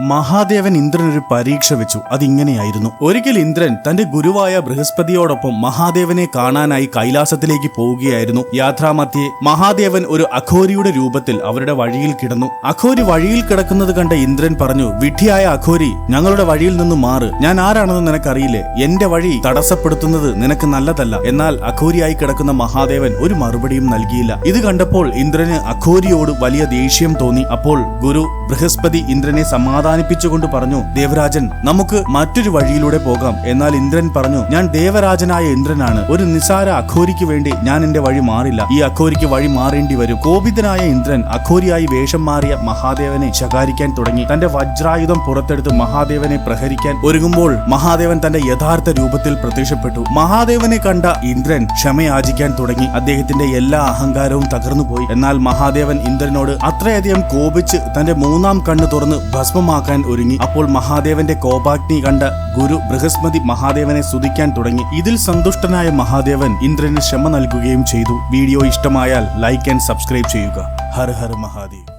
മഹാദേവൻ ഇന്ദ്രൻ ഒരു പരീക്ഷ വെച്ചു. അതിങ്ങനെയായിരുന്നു. ഒരിക്കൽ ഇന്ദ്രൻ തന്റെ ഗുരുവായ ബൃഹസ്പതിയോടൊപ്പം മഹാദേവനെ കാണാനായി കൈലാസത്തിലേക്ക് പോവുകയായിരുന്നു. യാത്രാമധ്യേ മഹാദേവൻ ഒരു അഘോരിയുടെ രൂപത്തിൽ അവരുടെ വഴിയിൽ കിടന്നു. അഘോരി വഴിയിൽ കിടക്കുന്നത് കണ്ട ഇന്ദ്രൻ പറഞ്ഞു വിഡ്ഢിയായ അഘോരി ഞങ്ങളുടെ വഴിയിൽ നിന്ന് മാറ്. ഞാൻ ആരാണെന്ന് നിനക്കറിയില്ലേ? എന്റെ വഴി തടസ്സപ്പെടുത്തുന്നത് നിനക്ക് നല്ലതല്ല. എന്നാൽ അഘോരിയായി കിടക്കുന്ന മഹാദേവൻ ഒരു മറുപടിയും നൽകിയില്ല. ഇത് കണ്ടപ്പോൾ ഇന്ദ്രന് അഘോരിയോട് വലിയ ദേഷ്യം തോന്നി. അപ്പോൾ ഗുരു ബൃഹസ്പതി ഇന്ദ്രനെ സമാധാനിപ്പിച്ചുകൊണ്ട് പറഞ്ഞു ദേവരാജൻ നമുക്ക് മറ്റൊരു വഴിയിലൂടെ പോകാം. എന്നാൽ ഇന്ദ്രൻ പറഞ്ഞു ഞാൻ ദേവരാജനായ ഇന്ദ്രനാണ്. ഒരു നിസാര അഘോരിക്ക് വേണ്ടി ഞാൻ എന്റെ വഴി മാറില്ല. ഈ അഘോരിക്ക് വഴി മാറേണ്ടി വരും. കോപിതനായ ഇന്ദ്രൻ അഘോരിയായി വേഷം മാറിയ മഹാദേവനെ ശകാരിക്കാൻ തുടങ്ങി. തന്റെ വജ്രായുധം പുറത്തെടുത്ത് മഹാദേവനെ പ്രഹരിക്കാൻ ഒരുങ്ങുമ്പോൾ മഹാദേവൻ തന്റെ യഥാർത്ഥ രൂപത്തിൽ പ്രത്യക്ഷപ്പെട്ടു. മഹാദേവനെ കണ്ട ഇന്ദ്രൻ ക്ഷമയാചിക്കാൻ തുടങ്ങി. അദ്ദേഹത്തിന്റെ എല്ലാ അഹങ്കാരവും തകർന്നുപോയി. എന്നാൽ മഹാദേവൻ ഇന്ദ്രനോട് അത്രയധികം കോപിച്ച് തന്റെ മൂന്നാം കണ്ണ് തുറന്ന് ഭസ്മമാക്കാൻ ഒരുങ്ങി. അപ്പോൾ മഹാദേവന്റെ കോപാഗ്നി കണ്ട ഗുരു ബൃഹസ്പതി മഹാദേവനെ സ്തുതിക്കാൻ തുടങ്ങി. ഇതിൽ സന്തുഷ്ടനായ മഹാദേവൻ ഇന്ദ്രന് ക്ഷമ നൽകുകയും ചെയ്തു. വീഡിയോ ഇഷ്ടമായാൽ ലൈക്ക് ആൻഡ് സബ്സ്ക്രൈബ് ചെയ്യുക. ഹർ ഹർ മഹാദേവ്.